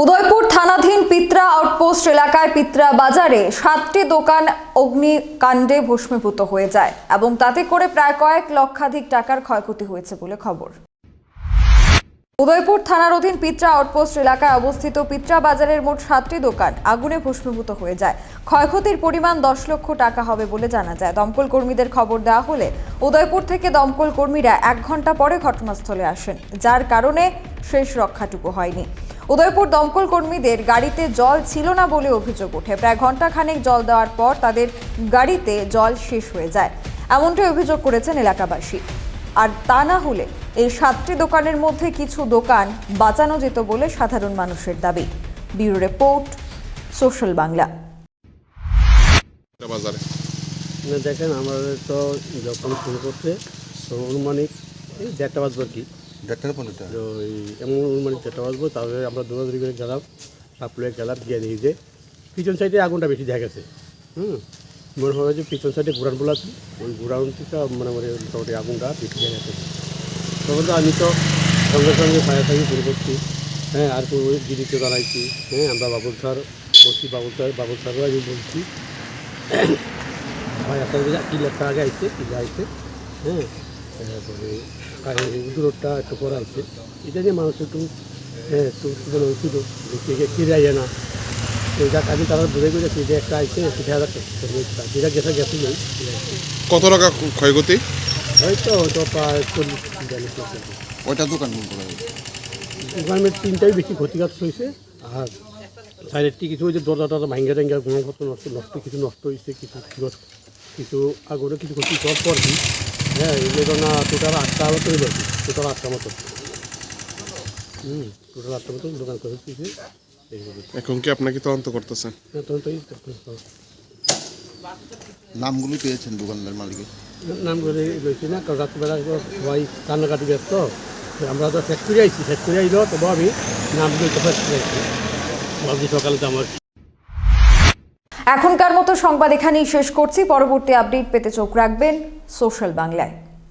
উদয়পুর থানাধীন পিত্রা আউটপোস্ট এলাকায় পিত্রা বাজারে সাতটি দোকান অগ্নিকাণ্ডে ভস্মীভূত হয়ে যায় এবং তাতে করে প্রায় কয়েক লক্ষাধিক টাকার ক্ষয়ক্ষতি হয়েছে বলে খবর। উদয়পুর থানার অধীন পিত্রা আউটপোস্ট এলাকায় অবস্থিত পিত্রা বাজারের মোট সাতটি দোকান আগুনে ভস্মীভূত হয়ে যায়। ক্ষয়ক্ষতির পরিমাণ দশ লক্ষ টাকা হবে বলে জানা যায়। দমকল কর্মীদের খবর দেওয়া হলে উদয়পুর থেকে দমকল কর্মীরা এক ঘণ্টা পরে ঘটনাস্থলে আসেন, যার কারণে শেষ রক্ষাটুকু হয়নি। উদয়পুর দমকল কর্মীদের গাড়িতে জল ছিল না বলে অভিযোগ ওঠে। প্রায় ঘণ্টা খানেক জল দেওয়ার পর তাদের গাড়িতে জল শেষ হয়ে যায়। এমনটাই অভিযোগ করেছেন এলাকাবাসী। আর তা না হলে এই সাতটি দোকানের মধ্যে কিছু দোকান বাঁচানো যেত বলে সাধারণ মানুষের দাবি। Bureau report social Bangla. বাজারে? দেখেন আমাদের তো যখন ফোন করছে তো অনুমানিক দেড়টা বাজবো আর কি। পনেরোটা। তো এমন দেড়টা বাজবো, তাহলে আমরা দৌড়াদৌড়ি করে গেলাম, সাপ্লাই গেলাম, গিয়ে দেখি যে পিছন সাইডে আগুনটা বেশি দেখা গেছে। হুম? মনে হয় যে পিছন সাইডে ঘুরান বলা আছে, ওই ঘুরান মানে মানে মোটামুটি আগুনটা বেশি দেখা গেছে। তখন তো আমি তো সঙ্গে সঙ্গে ফায়ার সার্ভিস শুরু করছি। হ্যাঁ আর ওই দিদিকে জানাইছি হ্যাঁ আমরা বাবুল স্যার বলছি, বাবুল স্যার, বাবুল স্যারও আমি বলছি। হয় আপনাদের কি লেখা আগে আইছে, কি আইছে? হ্যাঁ তারপরে দূরটা একটু পরে আইছে এটা নিয়ে মানুষ একটু একটু মনে হচ্ছিল যে কে কে ফিরে আইয়ে না। যাক আমি তারা বুঝে গেছে যে একটা আইছে সেটা যেটা গেছে গেছে কত টাকা ক্ষয়ক্ষতি? হয়তো হয়তো প্রায় চল্লিশ। ওইটা দোকান দোকানের তিনটাই বেশি ক্ষতিগ্রস্ত হয়েছে। আর সাইডেরটি কিছু ওই যে দরজা টরজা ভাঙ্গা টাঙ্গা গুণগত নষ্ট নষ্ট কিছু নষ্ট হয়েছে কিছু কিছু- আগুনে কিছু ক্ষতি সব পর হ্যাঁ এগুলো না টোটাল আটটা মতো হয়ে যাচ্ছে টোটাল আটটা মতো। হুম টোটাল আটটা মতো দোকান করে দিয়েছে এখন কি আপনাকে তদন্ত করতেছেন হ্যাঁ, তখন তো এই নামগুলো পেয়েছেন দোকানদার মালিকের? নাম করে রয়েছি না কারণ রাত্রিবেলা সবাই কান্নাকাটি ব্যস্ত। তো আমরা তো ফ্যাক্টরি আইছি ফ্যাক্টরি আইল তবু আমি নামগুলো তো ফ্যাক্টরি আইছি। ভাবছি সকালে তো আমার এখনকার মতো সংবাদ এখানেই শেষ করছি। পরবর্তী আপডেট পেতে চোখ রাখবেন সোশ্যাল বাংলায়।